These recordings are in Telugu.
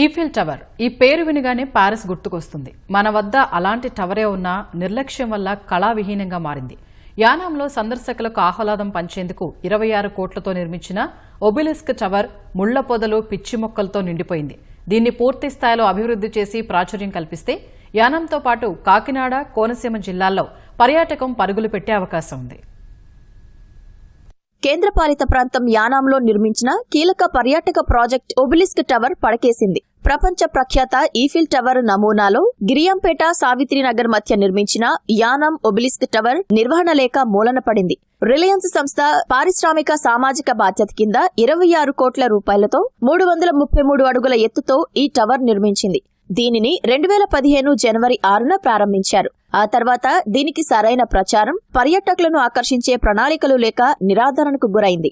ఈఫిల్ టవర్ ఈ పేరు వినగానే ప్యారిస్ గుర్తుకొస్తుంది. మన వద్ద అలాంటి టవరే ఉన్నా నిర్లక్ష్యం వల్ల కళావిహీనంగా మారింది. యానాంలో సందర్శకులకు ఆహ్లాదం పంచేందుకు ఇరవై ఆరు కోట్లతో నిర్మించిన ఒబిలిస్క్ టవర్ ముళ్ళ పొదలు పిచ్చి మొక్కలతో నిండిపోయింది. దీన్ని పూర్తి స్థాయిలో అభివృద్ధి చేసి ప్రాచుర్యం కల్పిస్తే యానంతో పాటు కాకినాడ కోనసీమ జిల్లాల్లో పర్యాటకం పరుగులు పెట్టే అవకాశం ఉంది. కేంద్రపాలిత ప్రాంతం యానాంలో నిర్మించిన కీలక పర్యాటక ప్రాజెక్ట్ ఒబిలిస్క్ టవర్ పడకేసింది. ప్రపంచ ప్రఖ్యాత ఈఫిల్ టవర్ నమూనాలో గిరియంపేట సావిత్రినగర్ మధ్య నిర్మించిన యానాం ఒబిలిస్క్ టవర్ నిర్వహణ లేక మూలన పడింది. రిలయన్స్ సంస్థ పారిశ్రామిక సామాజిక బాధ్యత కింద ఇరవై ఆరు కోట్ల రూపాయలతో మూడు వందల ముప్పై మూడు అడుగుల ఎత్తుతో ఈ టవర్ నిర్మించింది. దీనిని రెండు వేల పదిహేను జనవరి ఆరున ప్రారంభించారు. ఆ తర్వాత దీనికి సరైన ప్రచారం పర్యాటకులను ఆకర్షించే ప్రణాళికలు లేక నిరాదరణకు గురైంది.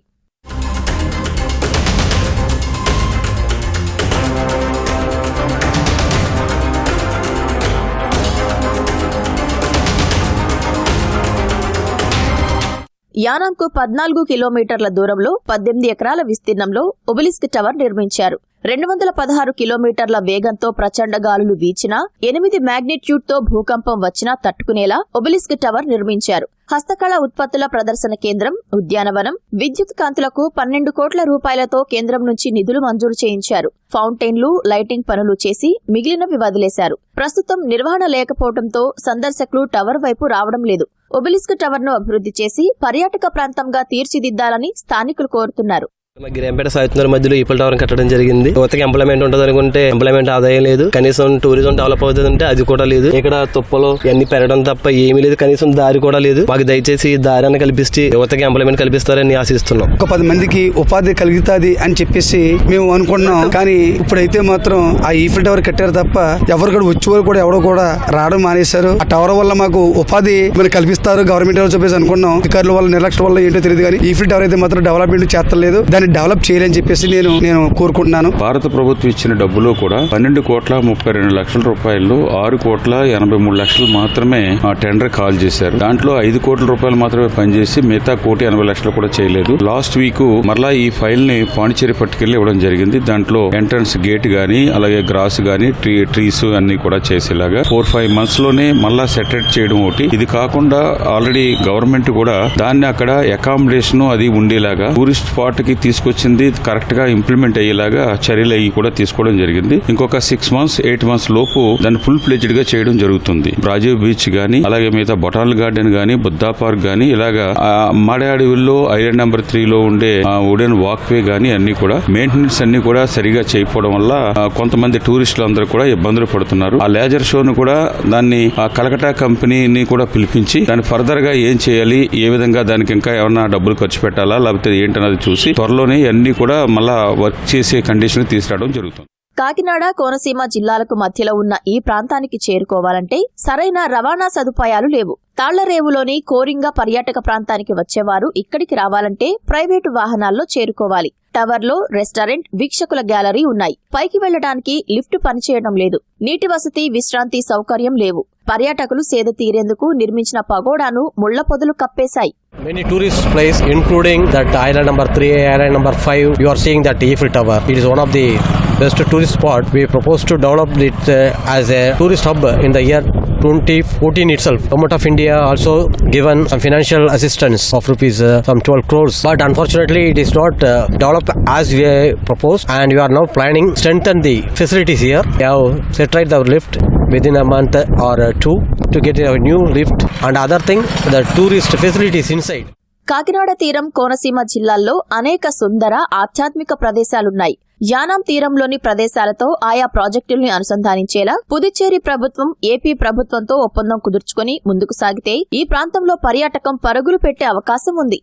యానాంకు పద్నాలుగు కిలోమీటర్ల దూరంలో పద్దెనిమిది ఎకరాల విస్తీర్ణంలో ఒబిలిస్క్ టవర్ నిర్మించారు. రెండు వందల పదహారు కిలోమీటర్ల వేగంతో ప్రచండ గాలులు వీచినా ఎనిమిది మ్యాగ్నిట్యూడ్తో భూకంపం వచ్చినా తట్టుకునేలా ఒబిలిస్క్ టవర్ నిర్మించారు. హస్తకళ ఉత్పత్తుల ప్రదర్శన కేంద్రం ఉద్యానవనం విద్యుత్ కాంతులకు పన్నెండు కోట్ల రూపాయలతో కేంద్రం నుంచి నిధులు మంజూరు చేయించారు. ఫౌంటైన్లు లైటింగ్ పనులు చేసి మిగిలినవి వదిలేశారు. ప్రస్తుతం నిర్వహణ లేకపోవడంతో సందర్శకులు టవర్ వైపు రావడం లేదు. ఒబిలిస్క్ టవర్ను అభివృద్ధి చేసి పర్యాటక ప్రాంతంగా తీర్చిదిద్దాలని స్థానికులు కోరుతున్నారు. గిరియంపేట సాయుతున్నర మధ్యలో ఈపల్ టవర్ కట్టడం జరిగింది. కొత్తగా ఎంప్లాయ్మెంట్ ఉంటుంది అనుకుంటే ఎంప్లాయ్మెంట్ ఆదాయం లేదు. కనీసం టూరిజం డెవలప్ అవుతుంది అంటే అది కూడా లేదు. ఇక్కడ తుప్పలు ఇవన్నీ పెరగడం తప్ప ఏమీ లేదు. కనీసం దారి కూడా లేదు. మాకు దయచేసి ఈ కల్పిస్తే యువతకి ఎంప్లాయ్మెంట్ కల్పిస్తారని ఆశిస్తున్నాం. ఒక పది మందికి ఉపాధి కలుగుతుంది అని చెప్పేసి మేము అనుకున్నాం కానీ ఇప్పుడైతే మాత్రం ఆ ఈఫిల్ టవర్ కట్టారు తప్ప ఎవరు కూడా వచ్చేవారు కూడా ఎవరు కూడా రావడం మానేశారు. ఆ టవర్ వల్ల మాకు ఉపాధి మనకి కల్పిస్తారు? గవర్నమెంట్ చెప్పేసి అనుకున్నాం. అధికారుల వల్ల నిర్లక్ష్యం వల్ల ఏంటో తెలియదు కానీ ఈఫిల్ టవర్ అయితే మాత్రం డెవలప్మెంట్ చేస్తలేదు. దాని డెవలప్ చేయాలని చెప్పేసి నేను నేను కోరుకుంటున్నాను. భారత ప్రభుత్వం ఇచ్చిన డబ్బులో కూడా పన్నెండు కోట్ల ముప్పై రెండు లక్షల రూపాయలు ఆరు కోట్ల ఎనభై మూడు లక్షలు మాత్రమే ఆ టెండర్ కాల్ చేశారు. దాంట్లో ఐదు కోట్ల రూపాయలు మాత్రమే పనిచేసి మిగతా కోటి ఎనభై లక్షలు కూడా చేయలేదు. లాస్ట్ వీక్ మరలా ఈ ఫైల్ని పాండిచేరి పట్టుకెళ్ళి ఇవ్వడం జరిగింది. దాంట్లో ఎంట్రన్స్ గేట్ గానీ అలాగే గ్రాస్ గానీ ట్రీ ట్రీస్ అన్ని కూడా చేసేలాగా ఫోర్ ఫైవ్ మంత్స్లోనే మళ్ళా సెటరేట్ చేయడం ఒకటి. ఇది కాకుండా ఆల్రెడీ గవర్నమెంట్ కూడా దాన్ని అక్కడ అకామిడేషన్ అది ఉండేలాగా టూరిస్ట్ స్పాట్కి తీసుకొచ్చింది కరెక్ట్గా ఇంప్లిమెంట్ అయ్యేలాగా చర్యలు అవి కూడా తీసుకోవడం జరిగింది. ఇంకొక సిక్స్ మంత్స్ ఎయిట్ మంత్స్ లోపు దాన్ని ఫుల్ ఫ్లెజ్డ్గా చేయడం జరుగుతుంది. రాజీవ్ బీచ్ గానీ అలాగే మిగతా బొటాల్ గార్డెన్ గానీ బుద్ధా పార్క్ గానీ ఇలాగా మాడే అడవిలో ఐలాండ్ నెంబర్ త్రీ లో ఉండే వుడెన్ వాక్ వే గానీ అన్ని కూడా మెయింటెనెన్స్ అన్ని కూడా సరిగా చేయకపోవడం వల్ల కొంతమంది టూరిస్టులు అందరూ కూడా ఇబ్బందులు పడుతున్నారు. ఆ లేజర్ షోను కూడా దాన్ని ఆ కలకటా కంపెనీని కూడా పిలిపించి దాన్ని ఫర్దర్గా ఏం చేయాలి ఏ విధంగా దానికి ఇంకా ఏమన్నా డబ్బులు ఖర్చు పెట్టాలా లేకపోతే ఏంటన్నది చూసి త్వరలో త్వరలోనే అన్ని కూడా మళ్ళా వర్క్ చేసే కండిషన్ తీసుకురావడం జరుగుతుంది. కాకినాడ కోనసీమ జిల్లాలకు మధ్యలో ఉన్న ఈ ప్రాంతానికి చేరుకోవాలంటే సరైన రవాణా సదుపాయాలు లేవు. తాళ్ళరేవులోని కోరింగ పర్యాటక ప్రాంతానికి వచ్చేవారు ఇక్కడికి రావాలంటే ప్రైవేటు వాహనాల్లో చేరుకోవాలి. టవర్లో రెస్టారెంట్ వీక్షకుల గ్యాలరీ ఉన్నాయి పైకి వెళ్ళడానికి లిఫ్ట్ పనిచేయడం లేదు నీటి వసతి విశ్రాంతి సౌకర్యం లేవు పర్యాటకులు సేద తీరేందుకు నిర్మించిన పగోడాను ముళ్ళ పొదలు కప్పేశాయి Many tourist place, including that island number three, island number five. You are seeing that Eiffel Tower. It is one of the best tourist spot. We propose to develop it uh, as a tourist hub in the year 2014 itself. Government of India also given some financial assistance of rupees uh, some 12 crores. But unfortunately, it is not uh, developed as we proposed, and we are now planning strengthen the facilities here. We have set right our lift within a month or two to get a new lift and other thing the tourist facilities inside. Kakinada తీరం కోనసీమ జిల్లాల్లో అనేక సుందర ఆధ్యాత్మిక ప్రదేశాలున్నాయి. యానాం తీరంలోని ప్రదేశాలతో ఆయా ప్రాజెక్టుల్ని అనుసంధానించేలా పుదుచ్చేరి ప్రభుత్వం ఏపీ ప్రభుత్వంతో ఒప్పందం కుదుర్చుకుని ముందుకు సాగితే ఈ ప్రాంతంలో పర్యాటకం పరుగులు పెట్టే అవకాశం ఉంది.